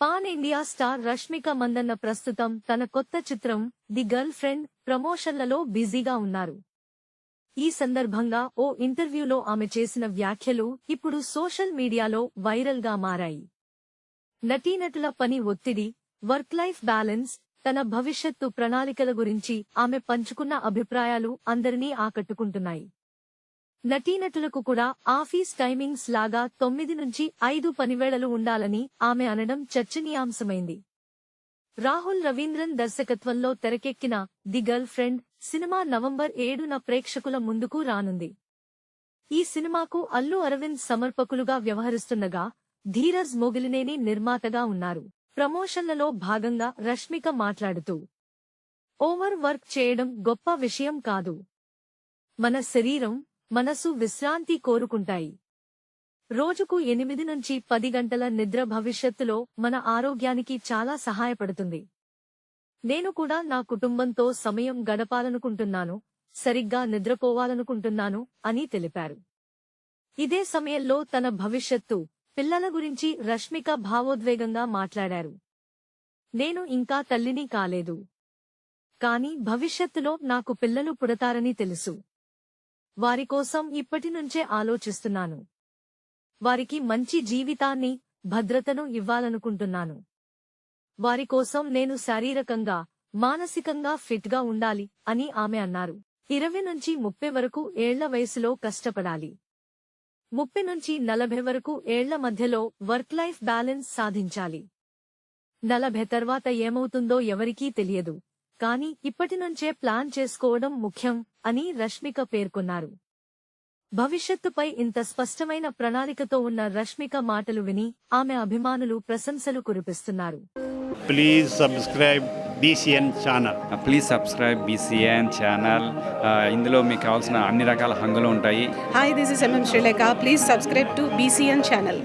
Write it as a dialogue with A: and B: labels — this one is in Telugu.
A: Pan India star Rashmika Mandanna ప్రస్తుతం తన కొత్త చిత్రం ది గర్ల్ ఫ్రెండ్ ప్రమోషన్లలో బిజీగా ఉన్నారు. ఈ సందర్భంగా ఓ ఇంటర్వ్యూలో ఆమె చేసిన వ్యాఖ్యలు ఇప్పుడు సోషల్ మీడియాలో వైరల్గా మారాయి. నటీనటుల పని ఒత్తిడి వర్క్ లైఫ్ బ్యాలెన్స్ తన భవిష్యత్తు ప్రణాళికల గురించి ఆమె పంచుకున్న అభిప్రాయాలు అందరినీ ఆకట్టుకుంటున్నాయి. నటీనటులకు కూడా ఆఫీస్ టైమింగ్స్ లాగా తొమ్మిది నుంచి ఐదు పనివేళలు ఉండాలని ఆమె అనడం చర్చనీయాంశమైంది. రాహుల్ రవీంద్రన్ దర్శకత్వంలో తెరకెక్కిన the girl friend cinema November ఏడున ప్రేక్షకుల ముందుకు రానుంది. ఈ సినిమాకు అల్లు అరవింద్ సమర్పకులుగా వ్యవహరిస్తుండగా ధీరజ్ మొగిలినేని నిర్మాతగా ఉన్నారు. ప్రమోషన్లలో భాగంగా రష్మిక మాట్లాడుతూ ఓవర్ వర్క్ చేయడం గొప్ప విషయం కాదు. మన శరీరం మనసు విశ్రాంతి కోరుకుంటాయి. రోజుకు ఎనిమిది నుంచి పది గంటల నిద్ర భవిష్యత్తులో మన ఆరోగ్యానికి చాలా సహాయపడుతుంది. నేను కూడా నా కుటుంబంతో సమయం గడపాలనుకుంటున్నాను సరిగ్గా నిద్రపోవాలనుకుంటున్నాను అని తెలిపారు. ఇదే సమయంలో తన భవిష్యత్తు పిల్లల గురించి రష్మిక భావోద్వేగంగా మాట్లాడారు. నేను ఇంకా తల్లిని కాలేదు. కాని భవిష్యత్తులో నాకు పిల్లలు పుడతారని తెలుసు. వారి కోసం ఇప్పటి నుంచే ఆలోచిస్తున్నాను. వారికి మంచి జీవితాన్ని భద్రతను ఇవ్వాలనుకుంటున్నాను. వారి కోసం నేను శారీరకంగా మానసికంగా ఫిట్గా ఉండాలి అని ఆమె అన్నారు. ఇరవై నుంచి ముప్పై వరకు ఏళ్ళ వయసులో కష్టపడాలి. ముప్పై నుంచి నలభై వరకు ఏళ్ళ మధ్యలో వర్క్ లైఫ్ బ్యాలెన్స్ సాధించాలి. నలభై తర్వాత ఏమవుతుందో ఎవరికీ తెలియదు. కానీ ఇప్పటి నుంచే ప్లాన్ చేసుకోవడం ముఖ్యం అని రష్మిక పేర్కొన్నారు. భవిష్యత్తుపై ఇంత స్పష్టమైన ప్రణాళికతో ఉన్న రష్మిక మాటలు విని ఆమె అభిమానులు ప్రశంసలు కురిపిస్తున్నారు.
B: Please subscribe BCN channel
C: please subscribe BCN channel ఇందులో మీకు కావాల్సిన అన్ని రకాల హంగులు ఉంటాయి.
D: Hi, this is MM Sri Lanka. Please subscribe to BCN channel.